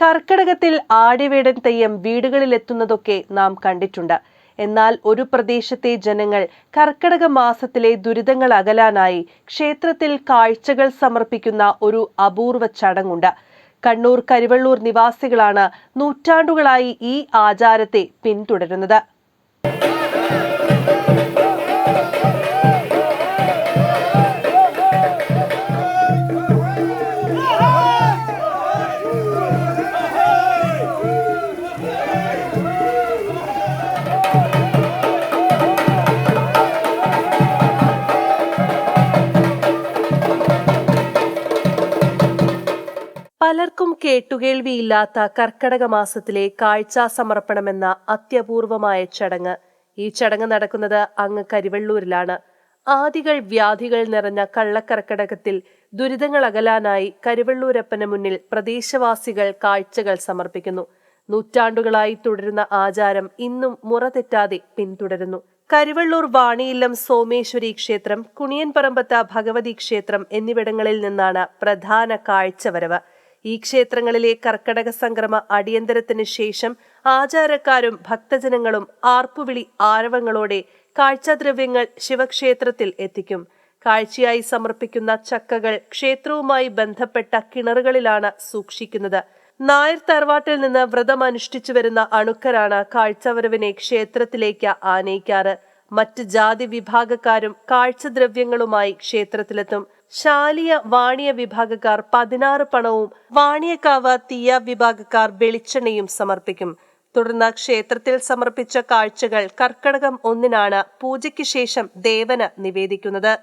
കർക്കിടകത്തിൽ ആടിവേടൻ തെയ്യം വീടുകളിലെത്തുന്നതൊക്കെ നാം കണ്ടിട്ടുണ്ട്. എന്നാൽ ഒരു പ്രദേശത്തെ ജനങ്ങൾ കർക്കിടക മാസത്തിലെ ദുരിതങ്ങൾ അകലാനായി ക്ഷേത്രത്തിൽ കാഴ്ചകൾ സമർപ്പിക്കുന്ന ഒരു അപൂർവ ചടങ്ങുണ്ട്. കണ്ണൂർ കരുവള്ളൂർ നിവാസികളാണ് നൂറ്റാണ്ടുകളായി ഈ ആചാരത്തെ പിന്തുടരുന്നത്. പലർക്കും കേട്ടുകേൾവിയില്ലാത്ത കർക്കടക മാസത്തിലെ കാഴ്ചാ സമർപ്പണമെന്ന അത്യപൂർവമായ ചടങ്ങ്. ഈ ചടങ്ങ് നടക്കുന്നത് അങ്ങ് കരിവള്ളൂരിലാണ്. ആദികൾ വ്യാധികൾ നിറഞ്ഞ കള്ളക്കർക്കടകത്തിൽ ദുരിതങ്ങൾ അകലാനായി കരുവള്ളൂരപ്പന് മുന്നിൽ പ്രദേശവാസികൾ കാഴ്ചകൾ സമർപ്പിക്കുന്നു. നൂറ്റാണ്ടുകളായി തുടരുന്ന ആചാരം ഇന്നും മുറ തെറ്റാതെ പിന്തുടരുന്നു. കരുവള്ളൂർ വാണിയില്ലം സോമേശ്വരി ക്ഷേത്രം കുണിയൻപറമ്പത്ത ഭഗവതി ക്ഷേത്രം എന്നിവിടങ്ങളിൽ നിന്നാണ് പ്രധാന കാഴ്ചവരവ്. ഈ ക്ഷേത്രങ്ങളിലെ കർക്കടക സംക്രമ അടിയന്തരത്തിന് ശേഷം ആചാരക്കാരും ഭക്തജനങ്ങളും ആർപ്പുവിളി ആരവങ്ങളോടെ കാഴ്ചദ്രവ്യങ്ങൾ ശിവക്ഷേത്രത്തിൽ എത്തിക്കും. കാഴ്ചയായി സമർപ്പിക്കുന്ന ചക്കകൾ ക്ഷേത്രവുമായി ബന്ധപ്പെട്ട കിണറുകളിലാണ് സൂക്ഷിക്കുന്നത്. നായർ തറവാട്ടിൽ നിന്ന് വ്രതം അനുഷ്ഠിച്ചു വരുന്ന അണുക്കരാണ് കാഴ്ചവരവിനെ ക്ഷേത്രത്തിലേക്ക് ആനയിക്കാറ്. മറ്റ് ജാതി വിഭാഗക്കാരും കാഴ്ചദ്രവ്യങ്ങളുമായി ക്ഷേത്രത്തിലെത്തും. ശാലിയ വാണിയ വിഭാഗക്കാർ പതിനാറ് പണവും വാണിയക്കാവ് തീയ വിഭാഗക്കാർ വെളിച്ചെണ്ണയും സമർപ്പിക്കും. തുടർന്ന് ക്ഷേത്രത്തിൽ സമർപ്പിച്ച കാഴ്ചകൾ കർക്കടകം ഒന്നിനാണ് പൂജയ്ക്ക് ശേഷം ദേവന് നിവേദിക്കുന്നത്.